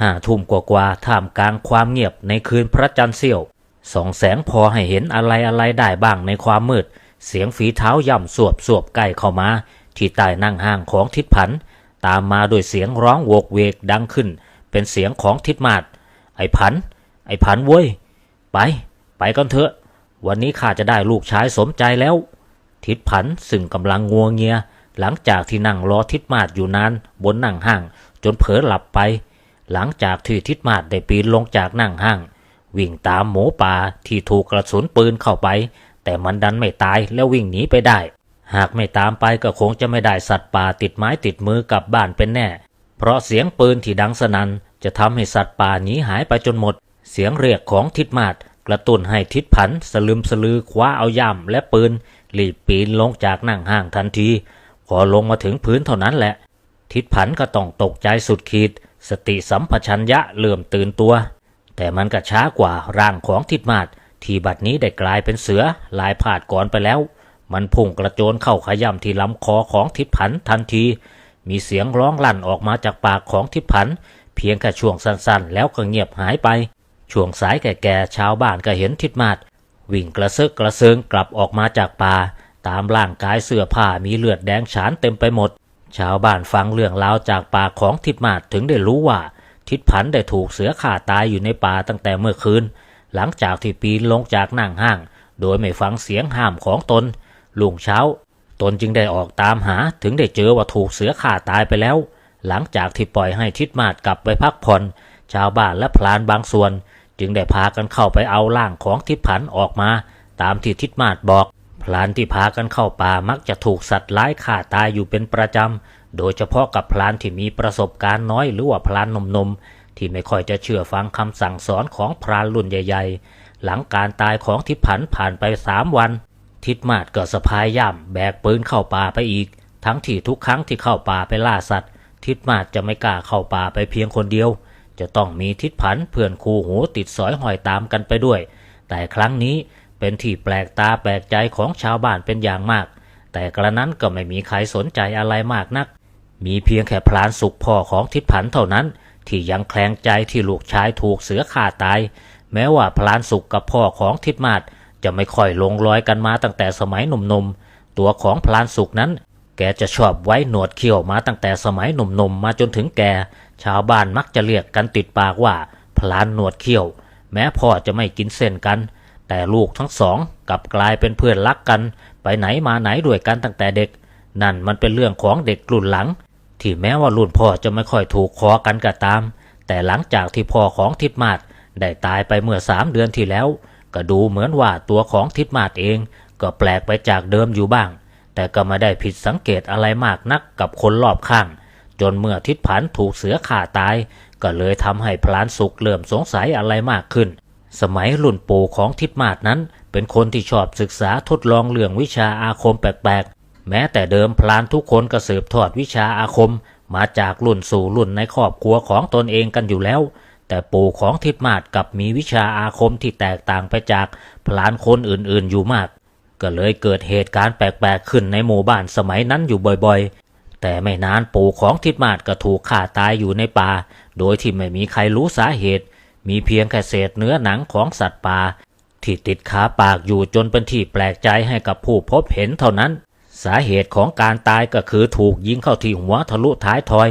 ห้าทุ่มกว่าๆท่ามกลางความเงียบในคืนพระจันทร์เสี้ยวสองแสงพอให้เห็นอะไรอะไรได้บ้างในความมืด เสียงฝีเท้าย่ำสวบสวบใกล้เข้ามา ที่ใต้นั่งห้างของทิศผัน ตามมาด้วยเสียงร้องโวกเวกดังขึ้น เป็นเสียงของทิศมาศไอ้ผัน ไอ้ผันเว้ย ไป ไปกันเถอะ วันนี้ข้าจะได้ลูกชายสมใจแล้ว ทิศผันซึ่งกำลังงัวเงีย หลังจากที่นั่งรอทิศมาศอยู่นานบนนั่งห้าง จนเผลอหลับไป หลังจากที่ทิศมาศได้ปีนลงจากนั่งห้าง วิ่งตามหมูป่าที่ถูกกระสุนปืนเข้าไป แต่มันดันไม่ตายแล้ววิ่งหนีไปได้ หากไม่ตามไปก็คงจะไม่ได้สัตว์ป่าติดไม้ติดมือกลับบ้านเป็นแน่ เพราะเสียงปืนที่ดังสนั่นจะทำให้สัตว์ป่าหนีหายไปจนหมด เสียงเรียกของทิดมาศกระตุ้นให้ทิดผันสลืมสลือคว้าเอาย่ามและปืนรีบปีนลงจากนั่งห้างทันทีพอลงมาถึงพื้นเท่านั้นแหละ ทิดผันก็ต้องตกใจสุดขีด สติสัมปชัญญะเริ่มตื่นตัว แต่มันก็ช้ากว่าร่างของทิดมาศที่บัดนี้ได้กลายเป็นเสือลายผาดก่อนไปแล้ว มันพุ่งกระโจนเข้าขย่ำที่ลำคอของทิดผันทันที มีเสียงร้องลั่นออกมาจากปากของทิดผัน เพียงแค่ช่วงสั้นๆ แล้วก็เงียบหายไป ช่วงสายแก่ๆชาวบ้านก็เห็นทิดมาศวิ่งกระเซกกระเซิงกลับออกมาจากป่า ตามร่างกายเสื้อผ้ามีเลือดแดงฉานเต็มไปหมด ชาวบ้านฟังเรื่องราวจากปากของทิดมาศถึงได้รู้ว่า ทิดผันได้ถูกเสือข่าตายอยู่ในป่าตั้งแต่เมื่อคืน หลังจากที่ปีนลงจากนั่งห้าง โดยไม่ฟังเสียงห้ามของตนลุงเช้า ตนจึงได้ออกตามหาถึงได้เจอว่าถูกเสือข่าตายไปแล้ว หลังจากที่ปล่อยให้ทิดมาศกลับไปพักผ่อนชาวบ้านและพลานบางส่วน จึงได้พากันเข้าไปเอาร่างของทิดผันออกมา ตามที่ทิดมาศบอก ลานที่พากันเข้าป่ามักจะถูกสัตว์ร้ายฆ่าตายอยู่เป็นประจำ โดยเฉพาะกับพลานที่มีประสบการณ์น้อยหรือว่าพลานหนมๆที่ไม่ค่อยจะเชื่อฟังคำสั่งสอนของพรานรุ่นใหญ่ๆ หลังการตายของทิดผันผ่านไปสามวัน ทิดมาศก็สะพายย่ำแบกปืนเข้าป่าไปอีก ทั้งที่ทุกครั้งที่เข้าป่าไปล่าสัตว์ ทิดมาศจะไม่กล้าเข้าป่าไปเพียงคนเดียว จะต้องมีทิดผันเพื่อนคู่หูติดสอยหอยตามกันไปด้วย แต่ครั้งนี้ เป็นที่แปลกตาแปลกใจของชาวบ้านเป็นอย่างมาก แต่กระนั้นก็ไม่มีใครสนใจอะไรมากนัก มีเพียงแค่พลานสุขพ่อของทิดผันเท่านั้น ที่ยังแคลงใจที่ลูกชายถูกเสือข่าตาย แม้ว่าพลานสุขกับพ่อของทิดมาศจะไม่ค่อยลงรอยกันมาตั้งแต่สมัยหนุ่มๆ ตัวของพลานสุขนั้น แกจะชอบไว้หนวดเขี้ยวมาตั้งแต่สมัยหนุ่มๆ มาจนถึงแก ชาวบ้านมักจะเรียกกันติดปากว่าพลานหนวดเขี้ยว แม้พ่อจะไม่กินเส้นกัน แต่ลูกทั้งสองกลับกลายเป็นเพื่อนรักกัน ไปไหนมาไหนด้วยกันตั้งแต่เด็ก นั่นมันเป็นเรื่องของเด็กรุ่นหลัง ที่แม้ว่ารุ่นพ่อจะไม่ค่อยถูกคอกันก็ตาม แต่หลังจากที่พ่อของทิดมาศได้ตายไปเมื่อสามเดือนที่แล้ว ก็ดูเหมือนว่าตัวของทิดมาศเอง ก็แปลกไปจากเดิมอยู่บ้าง แต่ก็ไม่ได้ผิดสังเกตอะไรมากนักกับคนรอบข้าง จนเมื่อทิดผันถูกเสือข่าตาย ก็เลยทำให้พลานสุกเริ่มสงสัยอะไรมากขึ้น สมัยรุ่นปู่ของทิดมาศนั้น เป็นคนที่ชอบศึกษาทดลองเรื่องวิชาอาคมแปลกๆ แม้แต่เดิมพลานทุกคนก็สืบทอดวิชาอาคม มาจากรุ่นสู่รุ่นในครอบครัวของตนเองกันอยู่แล้ว แต่ปู่ของทิดมาศกับมีวิชาอาคมที่แตกต่างไปจากพลานคนอื่นๆอยู่มาก ก็เลยเกิดเหตุการณ์แปลกๆขึ้นในหมู่บ้านสมัยนั้นอยู่บ่อยๆแต่ไม่นานปู่ของทิดมาศก็ถูกฆ่าตายอยู่ในป่า โดยที่ไม่มีใครรู้สาเหตุ มีเพียงแค่เศษเนื้อหนังของสัตว์ป่าที่ติดขาปากอยู่จนเป็นที่แปลกใจให้กับผู้พบเห็นเท่านั้น สาเหตุของการตายก็คือถูกยิงเข้าที่หัวทะลุท้ายทอย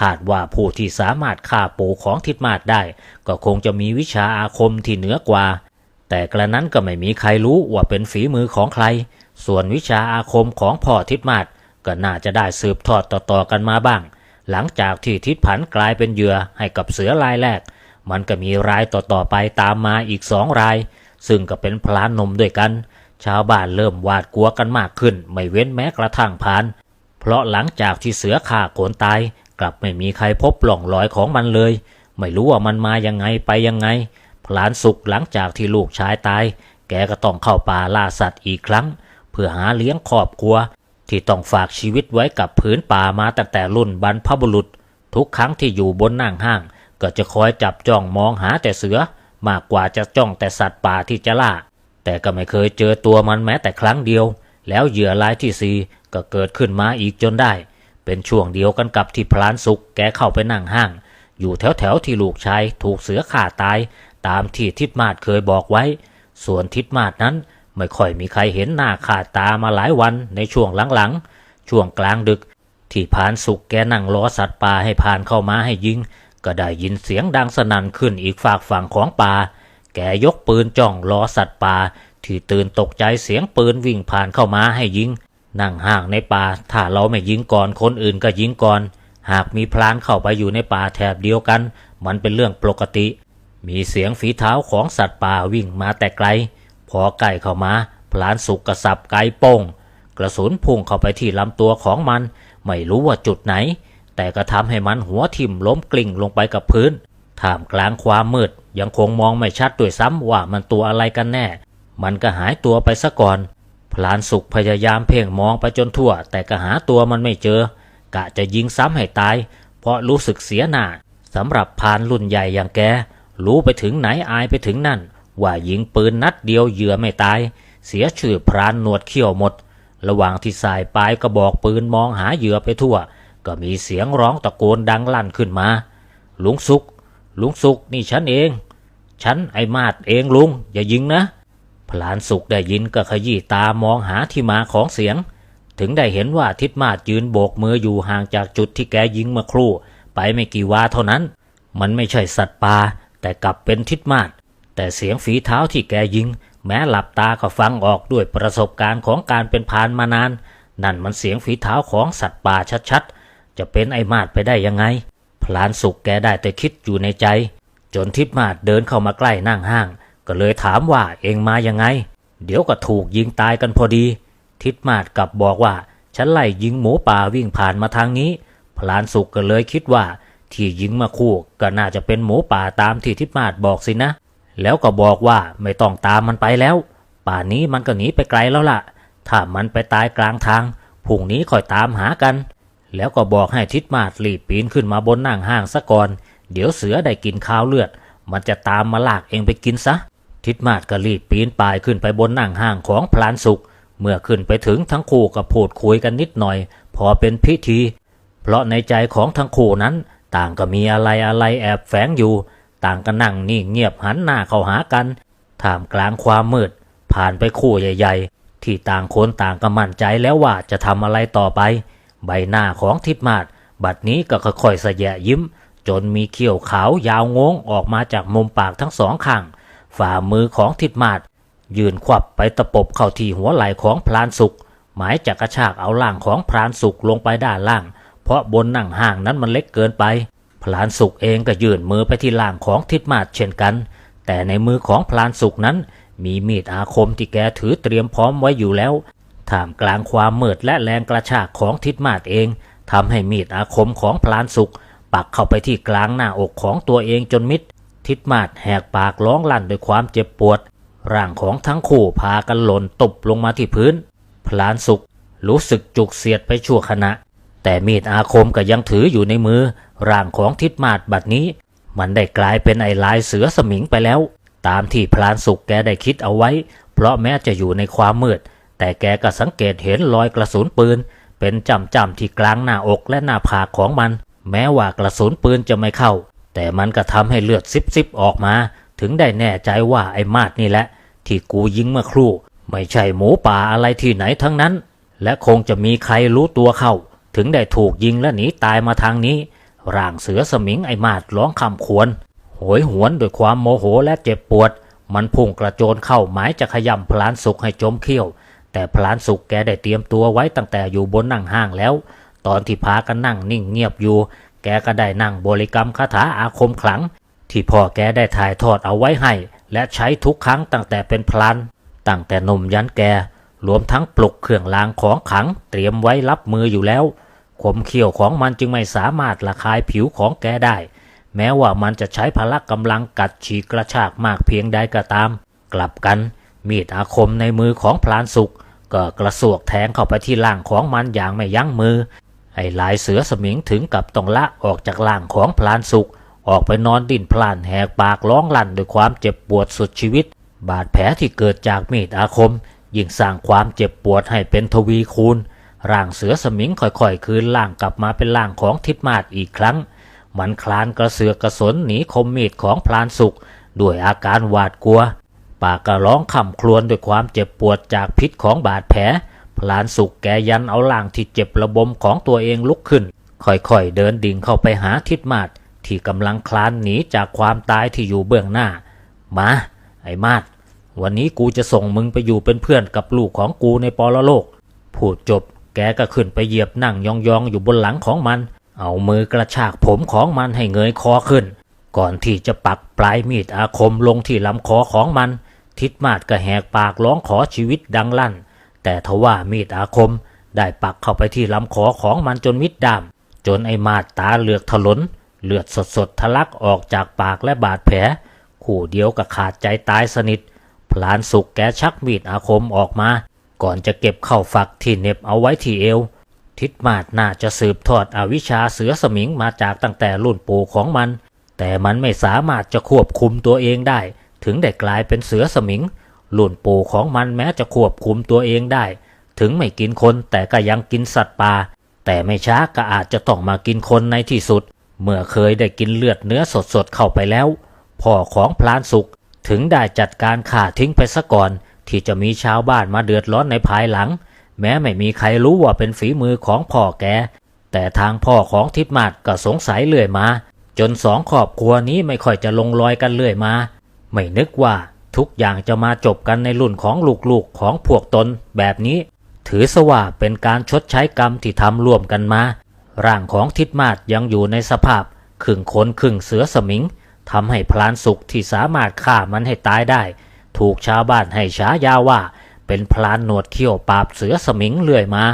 คาดว่าผู้ที่สามารถฆ่าปู่ของทิดมาศได้ ก็คงจะมีวิชาอาคมที่เหนือกว่า แต่กระนั้นก็ไม่มีใครรู้ว่าเป็นฝีมือของใคร ส่วนวิชาอาคมของพ่อทิดมาศก็น่าจะได้สืบทอดต่อๆกันมาบ้าง หลังจากที่ทิดผันกลายเป็นเหยื่อให้กับเสือรายแรก มันก็มีรายต่อๆไปตามมาอีกสองราย ซึ่งก็เป็นพลานนมด้วยกัน ชาวบ้านเริ่มหวาดกลัวกันมากขึ้น ไม่เว้นแม้กระทั่งพาน เพราะหลังจากที่เสือข่าโขนตาย กลับไม่มีใครพบปล่องรอยของมันเลย ไม่รู้ว่ามันมายังไงไปยังไง พลานสุขหลังจากที่ลูกชายตาย แกก็ต้องเข้าป่าล่าสัตว์อีกครั้ง เพื่อหาเลี้ยงครอบครัว ที่ต้องฝากชีวิตไว้กับผืนป่ามาตั้งแต่รุ่นบรรพบุรุษ ทุกครั้งที่อยู่บนนั่งห้าง ก็จะคอยจับจ้องมองหาแต่เสือ มากกว่าจะจ้องแต่สัตว์ป่าที่จะล่า แต่ก็ไม่เคยเจอตัวมันแม้แต่ครั้งเดียว แล้วเหยื่อรายที่สี่ก็เกิดขึ้นมาอีกจนได้ เป็นช่วงเดียวกันกับที่พลานสุกแกเข้าไปนั่งห้าง อยู่แถวแถวที่ลูกชายถูกเสือข่าตาย ตามที่ทิดมาศเคยบอกไว้ ส่วนทิดมาศนั้นไม่ค่อยมีใครเห็นหน้าขาดตามาหลายวันในช่วงหลังๆ ช่วงกลางดึก ที่พานสุกแกนั่งล้อสัตว์ป่าให้ผ่านเข้ามาให้ยิง ก็ได้ยินเสียงดังสนั่นขึ้นอีกฝากฝั่งของป่า แกยกปืนจ้องล้อสัตว์ป่า ที่ตื่นตกใจเสียงปืนวิ่งผ่านเข้ามาให้ยิง นั่งห่างในป่า ถ้าเราไม่ยิงก่อนคนอื่นก็ยิงก่อน หากมีพลานเข้าไปอยู่ในป่าแถบเดียวกัน มันเป็นเรื่องปกติ มีเสียงฝีเท้าของสัตว์ป่าวิ่งมาแต่ไกล พอใกล้เข้ามา พลานสุกกระสับไกลโป้งกระสุนพุ่งเข้าไปที่ลำตัวของมัน ไม่รู้ว่าจุดไหน แต่ก็ทำให้มันหัวทิ่มล้มกลิ้งลงไปกับพื้น ท่ามกลางความมืด ยังคงมองไม่ชัดด้วยซ้ำว่ามันตัวอะไรกันแน่ มันก็หายตัวไปซะก่อน พลานสุขพยายามเพ่งมองไปจนทั่ว แต่ก็หาตัวมันไม่เจอ กะจะยิงซ้ำให้ตาย เพราะรู้สึกเสียหน้าสำหรับพรานรุ่นใหญ่อย่างแก รู้ไปถึงไหนอายไปถึงนั่น ว่ายิงปืนนัดเดียวเหยื่อไม่ตาย เสียชื่อพรานหนวดเขี้ยวหมด ระหว่างที่สายปลายกระบอกปืนมองหาเหยื่อไปทั่ว ก็มีเสียงร้องตะโกนดังลั่นขึ้นมา ลุงสุก ลุงสุกนี่ฉันเอง ฉันไอมาดเองลุง อย่ายิงนะ พลานสุกได้ยินก็ขยี้ตามองหาที่มาของเสียง ถึงได้เห็นว่าทิดมาดยืนโบกมืออยู่ห่างจากจุดที่แกยิงเมื่อครู่ ไปไม่กี่วาเท่านั้น มันไม่ใช่สัตว์ป่าแต่กลับเป็นทิดมาด แต่เสียงฝีเท้าที่แกยิง แม้หลับตาก็ฟังออกด้วยประสบการณ์ของการเป็นพานมานาน นั่นมันเสียงฝีเท้าของสัตว์ป่าชัดๆ จะเป็นไอ้มาดไปได้ยังไง พลานสุกแกได้แต่คิดอยู่ในใจ จนทิดมาดเดินเข้ามาใกล้นั่งห้าง ก็เลยถามว่าเองมายังไง เดี๋ยวก็ถูกยิงตายกันพอดี ทิดมาดกลับบอกว่า ฉันไล่ยิงหมูป่าวิ่งผ่านมาทางนี้ พลานสุกก็เลยคิดว่า ที่ยิงมาคู่ก็น่าจะเป็นหมูป่าตามที่ทิดมาดบอกสินะ แล้วก็บอกว่าไม่ต้องตามมันไปแล้ว ป่านนี้มันก็หนีไปไกลแล้วล่ะ ถ้ามันไปตายกลางทางพรุ่งนี้ค่อยตามหากัน แล้วก็บอกให้ทิดมาดรีบปีนขึ้นมาบนนั่งห้างซะก่อน เดี๋ยวเสือได้กินข้าวเลือด มันจะตามมาลากเองไปกินซะ ทิดมาดก็รีบปีนป่ายขึ้นไปบนนั่งห้างของพลานสุกเมื่อขึ้นไปถึงทั้งคู่ก็พูดคุยกันนิดหน่อย พอเป็นพิธี เพราะในใจของทั้งคู่นั้น ต่างก็มีอะไรอะไรแอบแฝงอยู่ ต่างก็นั่งนิ่งเงียบหันหน้าเข้าหากัน ท่ามกลางความมืด ผ่านไปคู่ใหญ่ ๆ ที่ต่างคนต่างก็มั่นใจแล้วว่าจะทำอะไรต่อไป ใบหน้าของทิดมาดบัดนี้ก็ค่อยๆสยะยิ้ม จนมีเขี้ยวขาวยาวงงออกมาจากมุมปากทั้งสองข้าง ฝ่ามือของทิดมาดยืนควับไปตะปบเข้าที่หัวไหล่ของพลานสุกหมายจะกระชากเอาล่างของพรานสุกลงไปด้านล่าง เพราะบนนั่งห่างนั้นมันเล็กเกินไป พลานสุกเองก็ยื่นมือไปที่ล่างของทิดมาดเช่นกัน แต่ในมือของพลานสุกนั้น มีมีดอาคมที่แกถือเตรียมพร้อมไว้อยู่แล้ว ท่ามกลางความมืดและแรงกระชากของทิดมาดเองทำให้มีดอาคมของพลานสุกปักเข้าไปที่กลางหน้าอกของตัวเองจนมิด ทิดมาดแหกปากร้องลั่นด้วยความเจ็บปวด ร่างของทั้งคู่พากันหล่นตบลงมาที่พื้น พลานสุกรู้สึกจุกเสียดไปชั่วขณะ แต่มีดอาคมก็ยังถืออยู่ในมือ ร่างของทิดมาดบัดนี้ มันได้กลายเป็นไอ้ลายเสือสมิงไปแล้ว ตามที่พลานสุกแกได้คิดเอาไว้ เพราะแม้จะอยู่ในความมืด แต่แกก็สังเกตเห็นรอยกระสุนปืน เป็นจำจำๆที่กลางหน้าอกและหน้าผากของมัน แม้ว่ากระสุนปืนจะไม่เข้า แต่มันก็ทำให้เลือดซิบซิบๆออกมา ถึงได้แน่ใจว่าไอ้มาดนี่แหละ ที่กูยิงเมื่อครู่ ไม่ใช่หมูป่าอะไรที่ไหนทั้งนั้น และคงจะมีใครรู้ตัวเข้า ถึงได้ถูกยิงและหนีตายมาทางนี้ ร่างเสือสมิงไอ้มาดร้องคำควรโหยหวนด้วยความโมโหและเจ็บปวด มันพุ่งกระโจนเข้าหมายจะขย่ำพลานสุกให้จมเขี้ยว แต่พลานสุกแกได้เตรียมตัวไว้ตั้งแต่อยู่บนนั่งห้างแล้ว ตอนที่พากันนั่งนิ่งเงียบอยู่ แกก็ได้นั่งบริกรรมคาถาอาคมขลัง ที่พ่อแกได้ถ่ายทอดเอาไว้ให้ และใช้ทุกครั้งตั้งแต่เป็นพลานตั้งแต่นมยันแกรวมทั้งปลุกเครื่องรางของขลัง เตรียมไว้รับมืออยู่แล้วคมเขี้ยวของมันจึงไม่สามารถระคายผิวของแกได้ แม้ว่ามันจะใช้พละกำลังกัดฉีกกระชากมากเพียงใดก็ตาม กลับกันมีดอาคมในมือของพลานสุก ก็กระสวกแทงเข้าไปที่ล่างของมันอย่างไม่ยั้งมือ ไอ้ลายเสือสมิงถึงกับต้องละออกจากล่างของพลานสุกออกไปนอนดิ้นพลานแหกปากร้องลั่นด้วยความเจ็บปวดสุดชีวิต บาดแผลที่เกิดจากมีดอาคม ยิ่งสร้างความเจ็บปวดให้เป็นทวีคูณ ร่างเสือสมิงค่อยๆ คืนร่างกลับมาเป็นร่างของทิดมาดอีกครั้ง มันคลานกระเสือกกระสนหนีคมมีดของพลานสุขด้วยอาการหวาดกลัว ปากก็ร้องคำครวญด้วยความเจ็บปวดจากพิษของบาดแผล พลานสุขแกยันเอาล่างที่เจ็บระบมของตัวเองลุกขึ้น ค่อยๆเดินดิ่งเข้าไปหาทิดมาดที่กำลังคลานหนีจากความตายที่อยู่เบื้องหน้า มา ไอ้มาดวันนี้กูจะส่งมึงไปอยู่เป็นเพื่อนกับลูกของกูในปรโลก พูดจบ แกก็ขึ้นไปเหยียบนั่งยองๆอยู่บนหลังของมัน เอามือกระชากผมของมันให้เงยคอขึ้น ก่อนที่จะปักปลายมีดอาคมลงที่ลำคอของมัน ทิดมาดก็แหกปากร้องขอชีวิตดังลั่น แต่ทว่ามีดอาคมได้ปักเข้าไปที่ลำคอของมันจนมิดดำจนไอ้มาดตาเหลือกถลน เลือดสดๆทะลักออกจากปากและบาดแผล คู่เดียวกับขาดใจตายสนิท พลานสุกแกชักมีดอาคมออกมา ก่อนจะเก็บเข้าฝักที่เน็บเอาไว้ที่เอว ทิดมาดน่าจะสืบทอดอวิชาเสือสมิงมาจากตั้งแต่รุ่นปู่ของมัน แต่มันไม่สามารถจะควบคุมตัวเองได้ ถึงได้กลายเป็นเสือสมิงรุ่นปู่ของมันแม้จะควบคุมตัวเองได้ ถึงไม่กินคนแต่ก็ยังกินสัตว์ป่าแต่ไม่ช้าก็อาจจะต้องมากินคนในที่สุด เมื่อเคยได้กินเลือดเนื้อสดๆเข้าไปแล้วพ่อของพลานสุกถึงได้จัดการฆ่าทิ้งไปซะก่อน ที่จะมีชาวบ้านมาเดือดร้อนในภายหลัง แม้ไม่มีใครรู้ว่าเป็นฝีมือของพ่อแก แต่ทางพ่อของทิดมาดก็สงสัยเรื่อยมา จนสองครอบครัวนี้ไม่ค่อยจะลงรอยกันเรื่อยมา ไม่นึกว่าทุกอย่างจะมาจบกันในรุ่นของลูกๆของพวกตนแบบนี้ ถือสว่าเป็นการชดใช้กรรมที่ทำร่วมกันมา ร่างของทิดมาดยังอยู่ในสภาพครึ่งคนครึ่งเสือสมิงทำให้พลานสุขที่สามารถฆ่ามันให้ตายได้ ถูกชาวบ้านให้ฉายาว่า เป็นพลานหนวดเขี้ยวปราบเสือสมิงเรื่อยมา